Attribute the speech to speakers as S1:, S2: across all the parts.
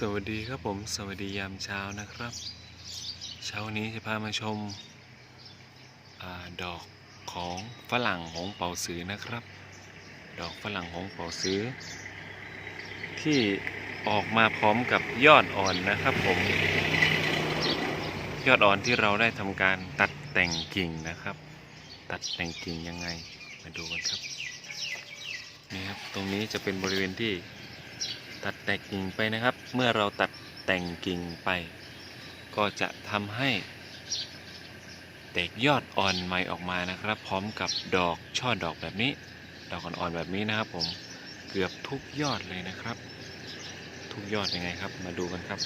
S1: สวัสดีครับผมสวัสดียามเช้านะครับ เช้านี้จะพามาชมอาดอกของฝรั่งหงเป่าสือนะครับ ดอกฝรั่งหงเป่าสือ ที่ออกมาพร้อมกับยอดอ่อนนะครับผม ยอดอ่อนที่เราได้ทำการตัดแต่งกิ่งนะครับ ตัดแต่งกิ่งยังไงมาดูกันครับนี่ครับตรงนี้จะเป็นบริเวณที่ ตัดแต่งกิ่งไปนะครับ เมื่อเราตัดแต่งกิ่งไป ก็จะทำให้แตกยอดอ่อนใหม่ออกมานะครับ พร้อมกับดอกช่อดอกแบบนี้ ดอกอ่อนๆแบบนี้นะครับ ผมเกือบทุกยอดเลยนะครับ ทุกยอดยังไงครับ มาดูกันครับ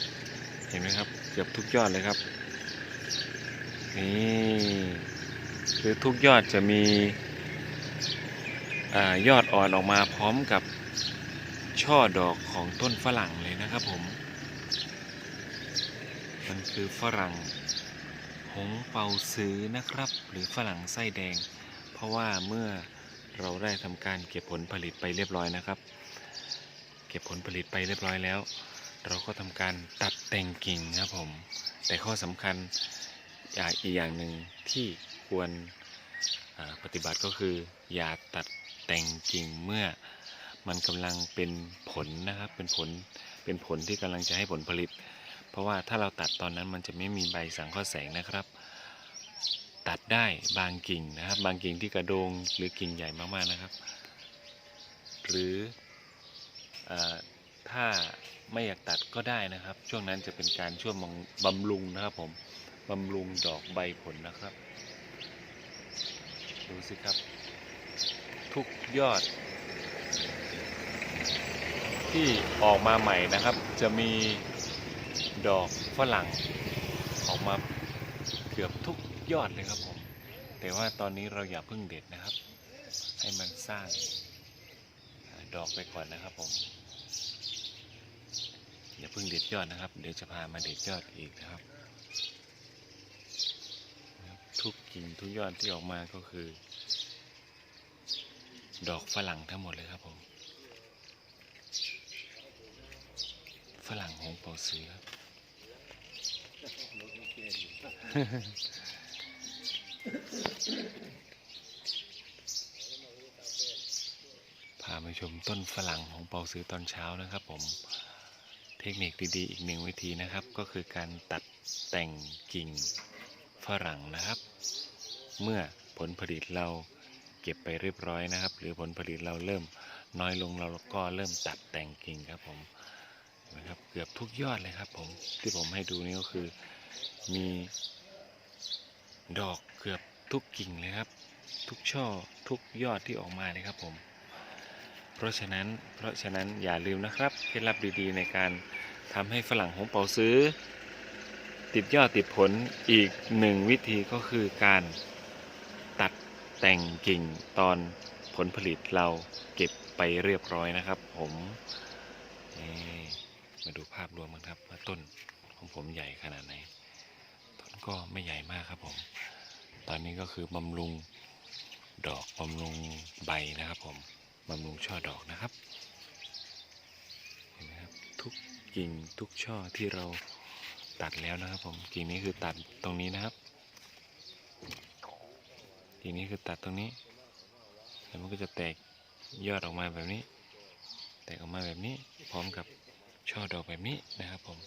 S1: เห็นไหมครับ เกือบทุกยอดเลยครับนี่คือทุกยอดจะมีอยอดอ่อนออกมาพร้อมกับ ช่อดอกของต้นฝรั่งเลยนะครับผม มันคือฝรั่งหงเปาซื้อนะครับ หรือฝรั่งไส้แดง เพราะว่าเมื่อเราได้ทำการเก็บผลผลิตไปเรียบร้อยนะครับ เก็บผลผลิตไปเรียบร้อยแล้ว เราก็ทำการตัดแต่งกิ่งครับผม แต่ข้อสำคัญอย่างอีกอย่างหนึ่งที่ควรปฏิบัติก็คือ อย่าตัดแต่งกิ่งเมื่อ มันกำลังเป็นผลนะครับเป็นผลเป็นผลที่กำลังจะให้ผลผลิต เพราะว่าถ้าเราตัดตอนนั้นมันจะไม่มีใบสังเคราะห์แสงนะครับ ตัดได้บางกิ่งนะครับ บางกิ่งที่กระโดงหรือกิ่งใหญ่มากๆนะครับ หรืออถ้าไม่อยากตัดก็ได้นะครับ ช่วงนั้นจะเป็นการช่วยมองบำรุงนะครับผมบำรุงดอกใบผลนะครับ ดูสิครับ ทุกยอด ที่ออกมาใหม่นะครับ จะมีดอกฝรั่งออกมาเกือบทุกยอดเลยครับผม แต่ว่าตอนนี้เราอย่าเพิ่งเด็ดนะครับ ให้มันสร้างดอกไปก่อนนะครับผมอย่าเพิ่งเด็ดยอดนะครับ เดี๋ยวจะพามาเด็ดยอดอีกนะครับ ทุกกิ่งทุกยอดที่ออกมาก็คือ ดอกฝรั่งทั้งหมดเลยครับผม ฝรั่งหงเป่าเสือพามาชมต้นฝรั่งของเปาซื้อตอนเช้านะครับผม เทคนิคดีๆ อีกหนึ่งวิธีนะครับ ก็คือการตัดแต่งกิ่งฝรั่งนะครับ เมื่อผลผลิตเราเก็บไปเรียบร้อยนะครับ หรือผลผลิตเราเริ่มน้อยลงเราก็เริ่มตัดแต่งกิ่งครับผม นะครับเกือบทุกยอดเลยครับผมที่ผมให้ดูนี่ก็คือมีดอกเกือบทุกกิ่งเลยครับ ทุกช่อทุกยอดที่ออกมาเลยครับผม เพราะฉะนั้นเพราะฉะนั้นอย่าลืมนะครับเคล็ดลับดีๆ ในการทำให้ฝรั่งหงเป่าซื้อ ติดยอดติดผลอีกหนึ่งวิธีก็คือการตัดแต่งกิ่งตอนผลผลิตเราเก็บไปเรียบร้อยนะครับผมนี่ มาดูภาพรวมกันครับว่าต้นของผมใหญ่ขนาดไหน ต้นก็ไม่ใหญ่มากครับผม ตอนนี้ก็คือบำรุงดอกบำรุงใบนะครับผมบำรุงช่อดอกนะครับเห็นไหมครับทุกกิ่งทุกช่อที่เราตัดแล้วนะครับผมกิ่งนี้คือตัดตรงนี้นะครับกิ่งนี้คือตัดตรงนี้แล้วมันก็จะแตกยอดออกมาแบบนี้ แตกออกมาแบบนี้พร้อมกับ ช่อดอกแบบนี้นะครับผม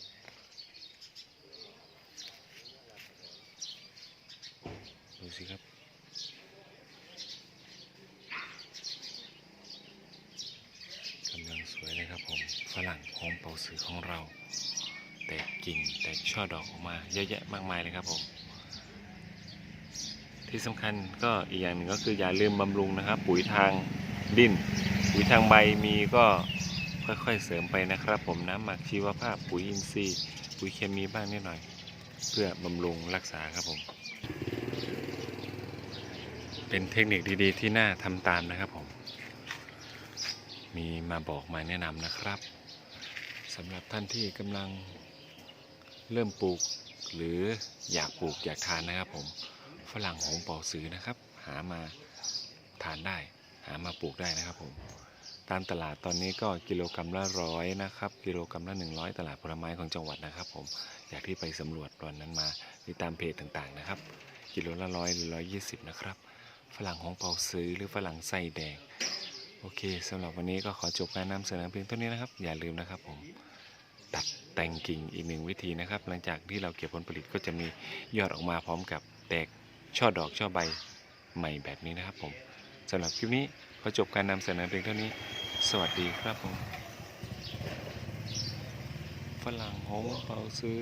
S1: ดูสิครับ กำลังสวยเลยครับผม ฝรั่งของเป่าสือของเรา แตกกิ่งแตกช่อดอกออกมาเยอะแยะมากมายเลยครับผม ที่สำคัญก็อีกอย่างหนึ่งก็คืออย่าลืมบำรุงนะครับ ปุ๋ยทางดิน ปุ๋ยทางใบมีก็ ค่อยๆเสริมไปนะครับ ผมน้ำหมักชีวภาพปุ๋ยอินทรีย์ปุ๋ยเคมีบ้างนิดหน่อย เพื่อบำรุงรักษาครับผม เป็นเทคนิคดีๆ ที่น่าทำตามนะครับผม มีมาบอกมาแนะนำนะครับสำหรับท่านที่กำลังเริ่มปลูก หรืออยากปลูกอยากทานนะครับ ผมฝรั่งหงเป่าซื้อนะครับ หามาทานได้ หามาปลูกได้นะครับผม ตามตลาดตอนนี้ก็กิโลกรรัมละร้อยนะครับกิโลกรรัมละ 100 ตลาดผลไม้ของจังหวัดนะครับ ผมอยากที่ไปสำรวจวันนั้นมาติดตามเพจต่างๆนะครับ กิโลละร้อยหรือร้อยยี่สิบนะครับฝรั่งของเปาซื้อหรือฝรั่งไส้แดงโอเคสำหรับวันนี้ก็ขอจบการนำเสนอเพียงเท่านี้นะครับ อย่าลืมนะครับผมตัดแต่งกิ่งอีกหนึ่งวิธีนะครับ หลังจากที่เราเก็บผลผลิตก็จะมียอดออกมาพร้อมกับแตกช่อดอกช่อใบใหม่แบบนี้นะครับผม สำหรับคลิปนี้ขอจบการนำเสนอเพียงเท่านี้ สวัสดีครับผม ฝรั่งหงเปาซื้อ